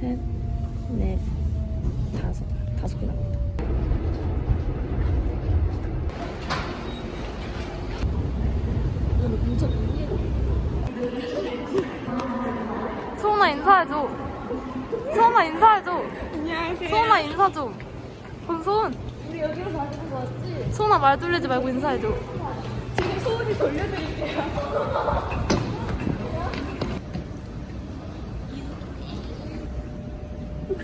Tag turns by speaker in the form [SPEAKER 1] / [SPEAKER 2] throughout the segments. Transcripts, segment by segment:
[SPEAKER 1] 셋, 넷, 다섯. 다섯 개 남았다.
[SPEAKER 2] 소은아 인사해줘. 소은아 인사해줘. 안녕하세요. 소은아 인사 좀. 권소은. 우리 여기로 가는 거 맞지? 소은아 말 돌리지 말고 인사해줘.
[SPEAKER 3] 안녕하세요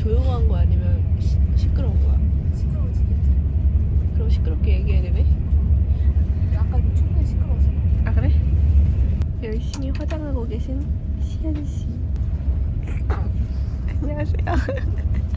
[SPEAKER 3] 조용한 거 아니면 시, 시끄러운 거야? 시끄러워지겠지 그럼 시끄럽게 얘기해야 되네?
[SPEAKER 2] 아까 이거 충분히 시끄러웠어.
[SPEAKER 3] 아 그래? 열심히 화장하고 계신 시연 씨. 안녕하세요.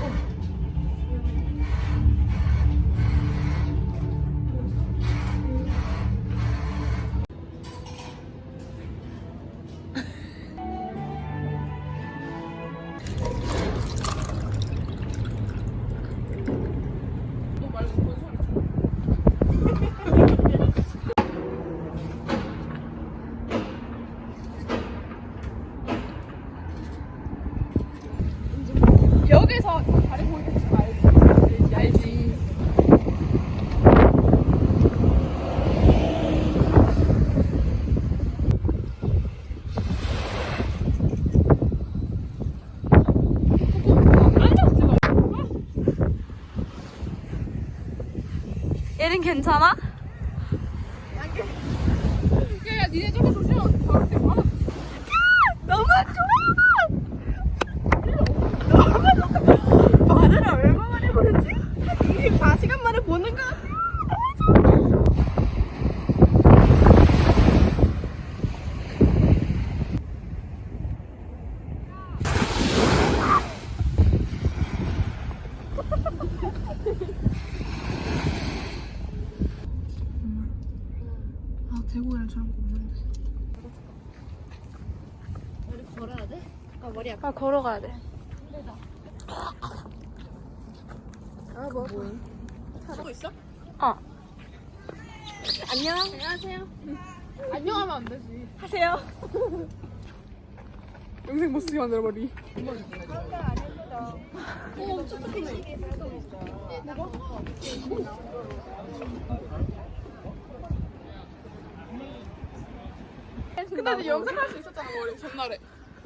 [SPEAKER 2] Oh. 예린 괜찮아?
[SPEAKER 3] 말을 얼마 만에 보는지? 한 24시간 만에 보는 거 같아.
[SPEAKER 1] 대구에는 저런 거 없는데.
[SPEAKER 4] 아 걸어가야 돼.
[SPEAKER 2] 하고 있어?
[SPEAKER 4] 어.
[SPEAKER 1] 안녕.
[SPEAKER 2] 안녕하면 안 되지.
[SPEAKER 1] 하세요.
[SPEAKER 2] 영생 못 쓰게 만들어 버리. 근데 나 염색할 수 있었잖아 머리 전날에.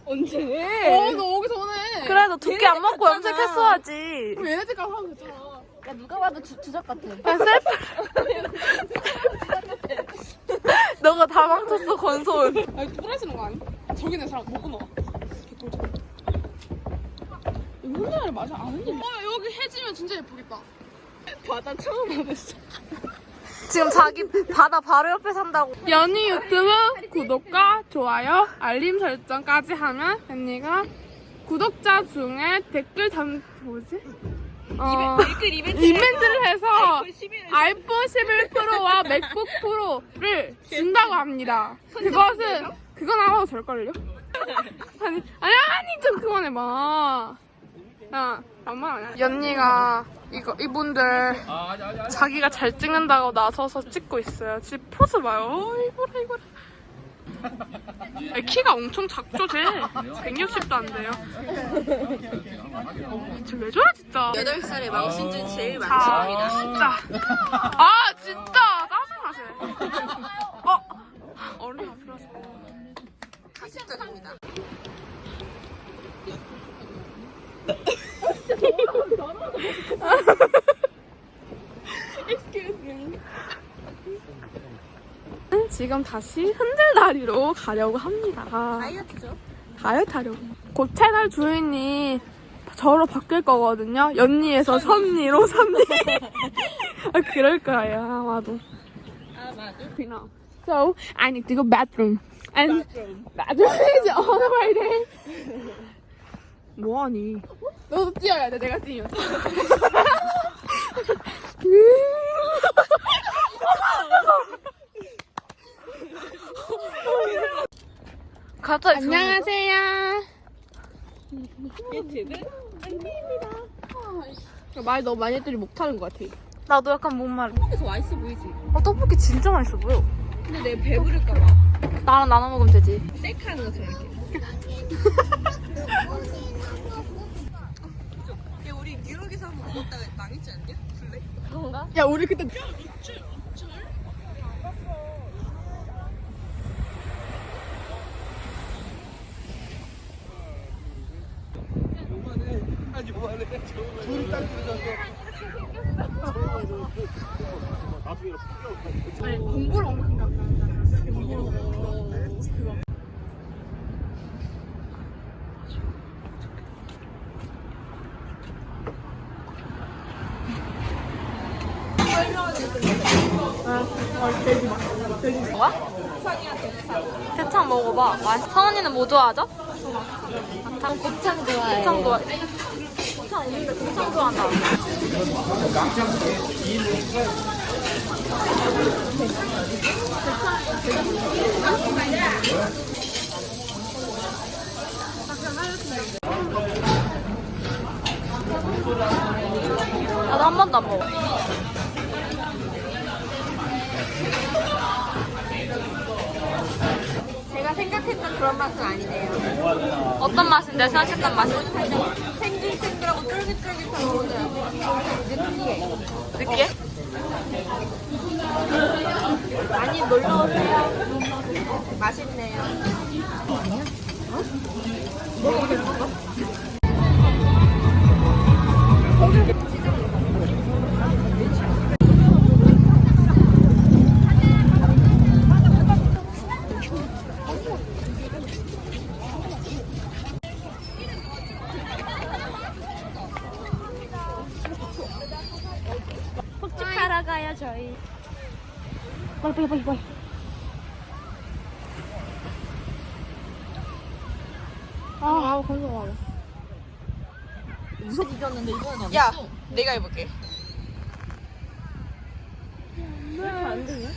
[SPEAKER 1] 언제?
[SPEAKER 2] 어, 너 오기 전에.
[SPEAKER 4] 그래도 두께 안 맞고
[SPEAKER 1] 했잖아.
[SPEAKER 4] 염색했어야지.
[SPEAKER 2] 그럼 얘네 집 가서 하면 됐잖아.
[SPEAKER 1] 야 누가 봐도 주, 주작 같아.
[SPEAKER 4] 그냥 셀프. 너가 다 망쳤어 건손.
[SPEAKER 2] 아니 뿌라지는 거 아니? 저기는 사람 못 끊어. 개꿀. 이거 혼자를 맞아 아는 일. 어 여기 해지면 진짜 예쁘겠다.
[SPEAKER 1] 바다 처음 와봤어.
[SPEAKER 4] 지금 자기 바다 바로 옆에 산다고.
[SPEAKER 2] 연희 유튜브 구독과 좋아요, 알림 설정까지 하면 언니가 구독자 중에 댓글 담 뭐지? 어,
[SPEAKER 1] 댓글 이벤트.
[SPEAKER 2] 이벤트를 해서
[SPEAKER 1] 아이폰 11을
[SPEAKER 2] 아이폰 11 프로와 맥북 프로를 준다고 합니다. 그것은 그건 아마도 될걸요? 아니 아니 아니 좀 그만해봐. 야 아니야? 연니가 이거 이분들 자기가 잘 찍는다고 나서서 찍고 있어요. 지금 포즈 봐요. 어, 이거라 이거라. 아니, 키가 엄청 작죠, 쟤. 160도 안 돼요. 쟤왜 저래, 진짜.
[SPEAKER 1] 8살에 망신준 제일
[SPEAKER 2] 아, 진짜. 아, 진짜. 짜증나세. 어? 얼른 앞으로서.
[SPEAKER 1] 가식적입니다.
[SPEAKER 2] 지금 다시 흔들다리로 가려고 합니다.
[SPEAKER 1] 다이어트죠?
[SPEAKER 2] 다이어트 하려고. 곧 채널 주인이 저로 바뀔 거거든요. 연니에서 선니로 선니. 아, 그럴 거예요, 아마도.
[SPEAKER 1] 아 맞아.
[SPEAKER 2] 그냥. So, I need to go bathroom. And bathroom is on the way there. 뭐하니? 너도 뛰어야 돼, 내가 뛰면.
[SPEAKER 4] 갑자기
[SPEAKER 2] 안녕하세요.
[SPEAKER 1] 유튜브 언니입니다.
[SPEAKER 2] 말 너무 많이 했더니 못하는 것 같아.
[SPEAKER 4] 나도 약간 목마르.
[SPEAKER 1] 떡에서 맛있어 보이지?
[SPEAKER 4] 어, 떡볶이 진짜 맛있어 보여.
[SPEAKER 1] 근데 내가 배부를까봐
[SPEAKER 4] 나랑 나눠 먹으면 되지.
[SPEAKER 1] 셀카 하는 것처럼 이렇게. 야 우리 뉴욕에서 한번 먹었다가 망했지 않냐? 블랙?
[SPEAKER 2] 야, 우리 그때 아니 공부를 엄청
[SPEAKER 4] 대창 먹어봐. 맛. 서원이는 뭐 좋아하죠?
[SPEAKER 1] 난 곱창 좋아해.
[SPEAKER 4] 대창 좋아. 대창 없는데 대창 좋아한다. 나도 한 번도 안 먹어.
[SPEAKER 1] 생각했던 그런 맛은 아니네요.
[SPEAKER 4] 어떤 맛인데 생각했던 맛이
[SPEAKER 1] 생글생글하고 쫄깃쫄깃한 오늘 느끼해.
[SPEAKER 4] 느끼해?
[SPEAKER 1] 많이 놀러 오세요. 맛있네요. 폭죽하러 가요 저희.
[SPEAKER 4] 빨리 빨리 빨리 빨리.
[SPEAKER 2] 아, 아, 건강 아
[SPEAKER 1] 무섭게
[SPEAKER 2] 야. 내가 해볼게.
[SPEAKER 1] 안 되냐?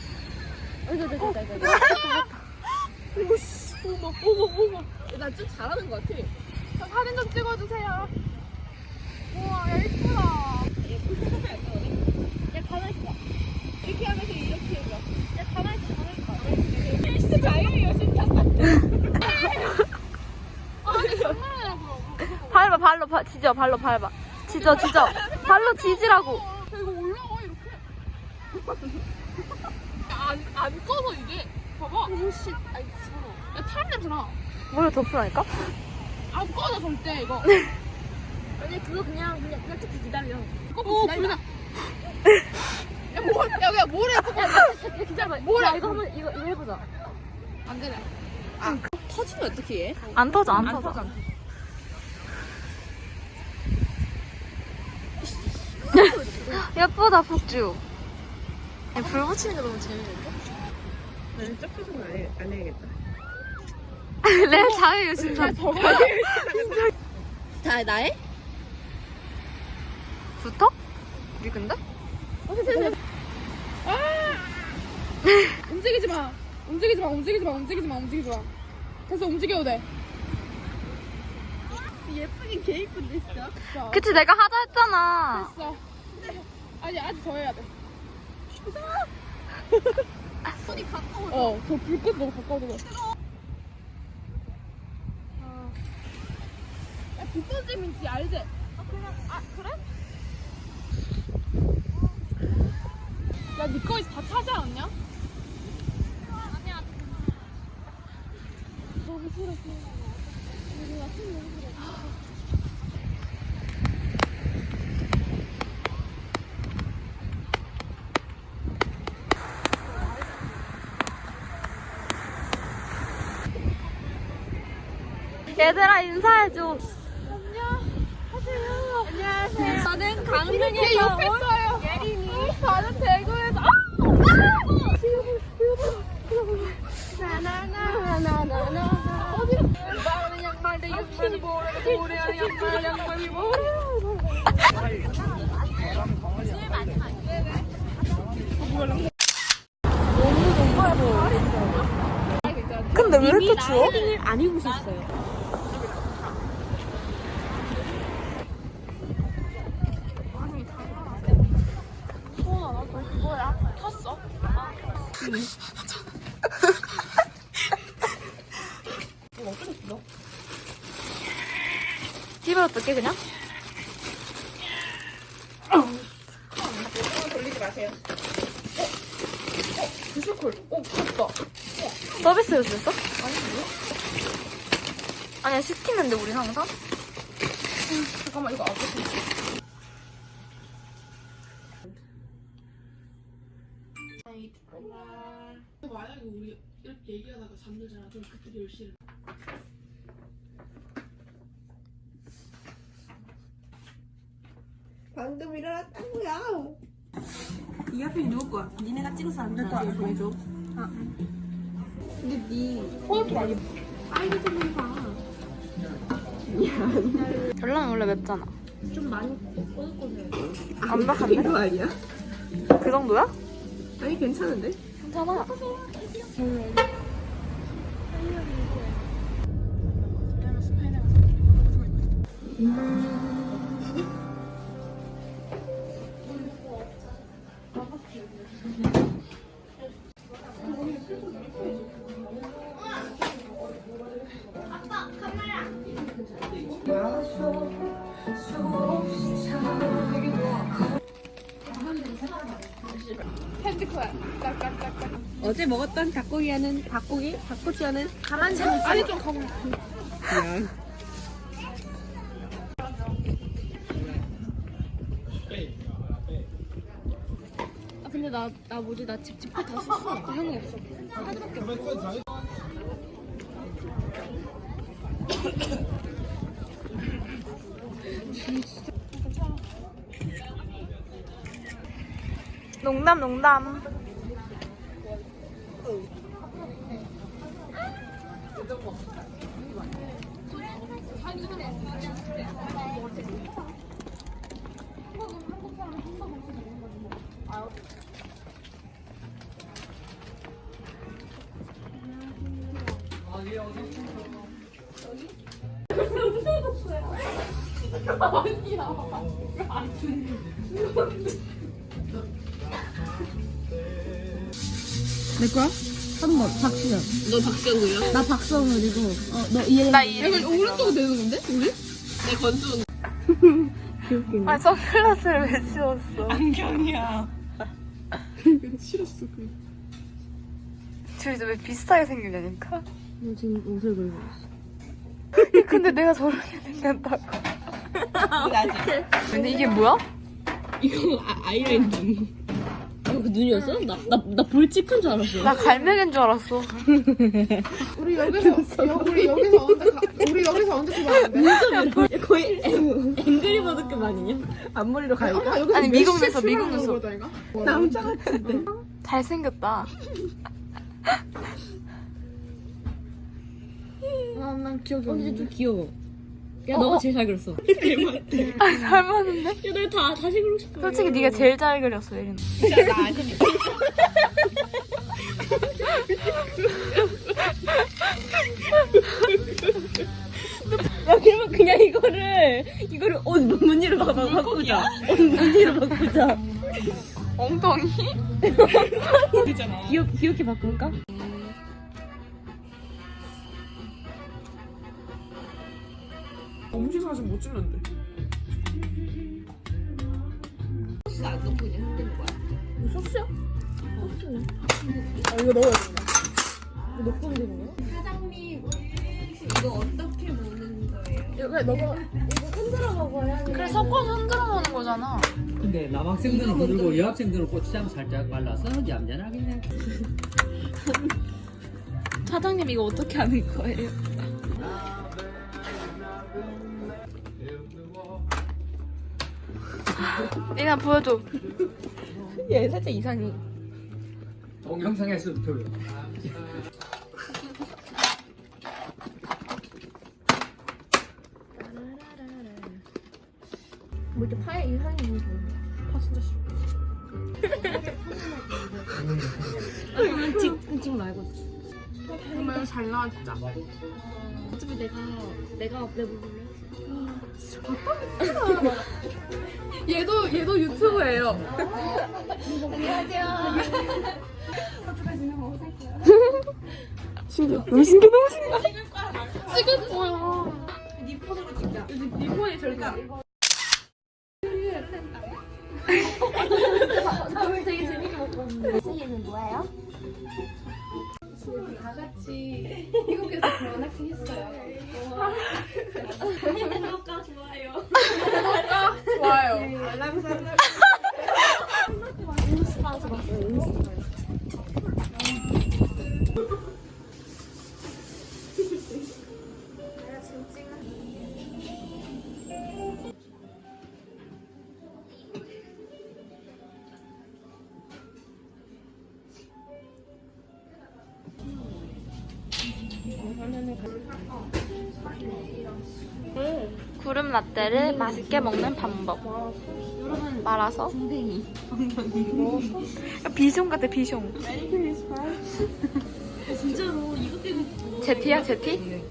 [SPEAKER 2] 어머 어머 어머 나 좀 잘하는 것 같아 자 사진 좀 찍어주세요 우와 야 이쁘다 야 가만히 있어 이렇게 하면서 이렇게 해봐 야 가만히 있어 가만히 있어 진짜 다행이에요 진짜 아니 장난이라고
[SPEAKER 4] 밟아 발로 바, 지져 발로 밟아. 지져 지져. 발로 지지라고.
[SPEAKER 2] 야, 이거 올라와 이렇게 안, 안 꺼서 이게 봐봐 오씨 아이 야 타는 냄새 나
[SPEAKER 4] 머리 덮으라니까?
[SPEAKER 2] 안 꺼져 절대 이거
[SPEAKER 1] 아니 그거 그냥 그냥 그냥 쭉 기다려.
[SPEAKER 2] 오 불나 야, 뭐, 야, 야, 뭐래, 그거. 야, 기다려봐. 뭐래.
[SPEAKER 1] 야 이거 한번 이거 이거 해보자.
[SPEAKER 2] 안 되네. 아, 터지면 어떻게 해?
[SPEAKER 4] 안 터져 안 터져. 예쁘다 폭주. 야, 불 붙이는 거 너무 재밌는데?
[SPEAKER 3] 나는 쩍표정 안, 해, 안 해야겠다.
[SPEAKER 4] 내 자유 유신사.
[SPEAKER 1] 자 나해?
[SPEAKER 4] 붙어? 우리 근데?
[SPEAKER 2] 움직이지 마. 움직이지 마, 움직이지 마, 움직이지 마, 움직이지 마. 계속 움직여도 돼.
[SPEAKER 1] 예쁘긴 개 이쁜데 진짜.
[SPEAKER 4] 그치 내가 하자 했잖아.
[SPEAKER 2] 됐어. 아니, 아직 더 해야 돼.
[SPEAKER 1] 손이 가까워.
[SPEAKER 2] 어, 저 불꽃 너무 가까워져. 야, 불꽃 재민지 알지? 아, 그냥, 아, 그래? 야, 니 거에서 다 타지 않았냐? 아니야. 너무 싫어, 싫어.
[SPEAKER 4] 얘들아 인사해줘.
[SPEAKER 1] 안녕하세요. 저는
[SPEAKER 2] 얘
[SPEAKER 1] 강릉에서 온. 예린이.
[SPEAKER 2] 다른 대구에서. 아!
[SPEAKER 1] 나나나나나나. 어디? 양말.
[SPEAKER 4] 근데 왜 이렇게 추워?
[SPEAKER 1] 헤딩을 안 입으셨어요.
[SPEAKER 4] 집에 어떻게 그냥?
[SPEAKER 2] 부스콜. 어, 부럽다.
[SPEAKER 4] 서비스 요즘했어? 아니야 시키는데 우리 항상?
[SPEAKER 2] 잠깐만, 이거 안 돼. 잠들잖아. 그럼 그때 10시에
[SPEAKER 3] 방금 일어났던 거야.
[SPEAKER 1] 이 앞에 누구 거야? 니네가 찍어서 안 된다. 보여줘. 근데 니
[SPEAKER 2] 포인트 아니
[SPEAKER 1] 사이드 좀 해봐.
[SPEAKER 4] 별난 원래 맵잖아.
[SPEAKER 1] 좀 많이 꼬들꼬들.
[SPEAKER 4] 완벽한데?
[SPEAKER 3] 이거 아니야?
[SPEAKER 4] 그 정도야?
[SPEAKER 3] 아니 괜찮은데?
[SPEAKER 4] 괜찮아. Mm-hmm.
[SPEAKER 2] 핸드크야. 짝짝짝짝.
[SPEAKER 3] 어제 먹었던 닭고기 하는 닭고기 닭꼬치 하는 가만히
[SPEAKER 2] 아니 좀 가보.
[SPEAKER 3] 그냥
[SPEAKER 1] 아 근데 나 나 뭐지 나집 집회 다 썼어. 하는 거 없어.
[SPEAKER 4] 농담 농담.
[SPEAKER 3] 내 거야? 3번 박수현. 너 박수현이야? 나 박성훈이고. 어, 너 이해.
[SPEAKER 4] 나 이름.
[SPEAKER 1] 오른쪽 되는 건데? 우리?
[SPEAKER 4] 아 선글라스를 왜 씌웠어?
[SPEAKER 1] 싫었어 그.
[SPEAKER 4] 둘이 왜 비슷하게 생기냐니까?
[SPEAKER 3] 너 지금 옷을 걸고 있어.
[SPEAKER 4] 근데 내가 저렇게 생겼다고. 근데 이게 뭐야?
[SPEAKER 3] 이거 아, 아이라인 눈이었어? 나, 나, 나 볼찍한 줄 알았어.
[SPEAKER 4] 나 갈매기인 줄 알았어.
[SPEAKER 1] 우리 여기서 여, 우리 여기서 언제 가, 우리 여기서 언제 그만인데?
[SPEAKER 3] 거의 앵- 앵그리버드급 아니냐? 앞머리로 갈까?
[SPEAKER 1] 아, 여기서
[SPEAKER 4] 아니,
[SPEAKER 1] 몇
[SPEAKER 4] 미국 눈썹, 미국 눈썹.
[SPEAKER 1] 거다, 이거?
[SPEAKER 3] 남자 같은데.
[SPEAKER 4] 잘생겼다.
[SPEAKER 1] 아, 난 기억이
[SPEAKER 3] 근데
[SPEAKER 1] 없는데.
[SPEAKER 3] 좀 귀여워. 야, 너가 제일 잘 그렸어.
[SPEAKER 4] 아니 닮았는데?
[SPEAKER 3] 야, 너다 다시 그리고 싶어.
[SPEAKER 4] 솔직히 네가 제일 잘 그렸어 예린.
[SPEAKER 3] 야, 그러면 그냥 이거를, 이거를 옷 무늬로 바, 바, 바꾸자. 옷 무늬로 바꾸자.
[SPEAKER 4] 엉덩이?
[SPEAKER 3] 귀엽, 귀엽게 바꿀까?
[SPEAKER 1] 지 사진 못 찍는데. 소스 안 넣고 그냥 흔드는 거야? 이거 소스야? 소스네. 아, 이거 넣어야 된다. 이거 넣고 흔드는 거야?
[SPEAKER 2] 이거 어떻게 먹는 거예요?
[SPEAKER 1] 이거 그냥 넣어.
[SPEAKER 4] 그래 섞어서 흔들어 먹는 거잖아.
[SPEAKER 5] 근데 남학생들은 부들고 여학생들은 고추장 살짝 발라서 얌전하게 그냥
[SPEAKER 4] 사장님 이거 어떻게 하는 거예요? 얘나 보여줘.
[SPEAKER 1] 얘 살짝 이상해.
[SPEAKER 5] 동영상에서
[SPEAKER 1] 그뭐 이렇게 파에 이상이 있는 거. 파 진짜 싫어.
[SPEAKER 3] 그러면 찍, 찍 말고.
[SPEAKER 1] 정말 잘 나왔자.
[SPEAKER 2] 어차피 내가 내가 내 부를래.
[SPEAKER 1] 얘도 얘도 유튜브예요. 신기해. 너무 신기해, 너무 신기해. 찍을 거야. 니 폰으로 찍자. 니 폰이 저리
[SPEAKER 4] 구름 라떼를 맛있게 먹는 방법. 말아서. 비숑 같아 비숑.
[SPEAKER 3] 진짜로, 이거 때문에.
[SPEAKER 4] 제티야 제티?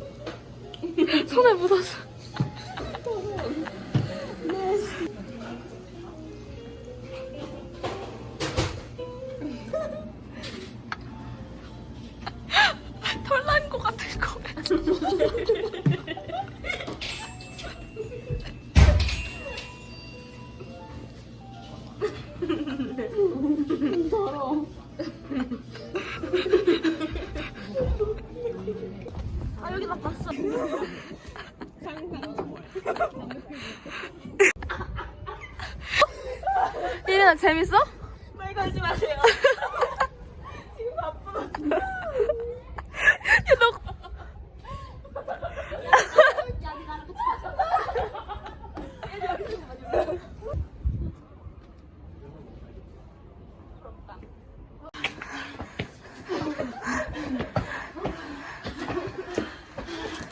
[SPEAKER 4] 손에 묻었어. 재밌어?
[SPEAKER 3] 말 걸지 마세요.
[SPEAKER 4] 야, 너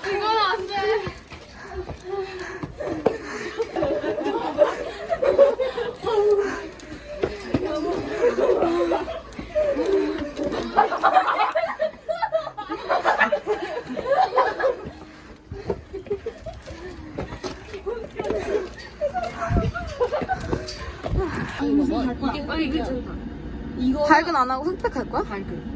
[SPEAKER 1] 이건 안 돼.
[SPEAKER 4] 흑백 할 거야?
[SPEAKER 2] 밝은.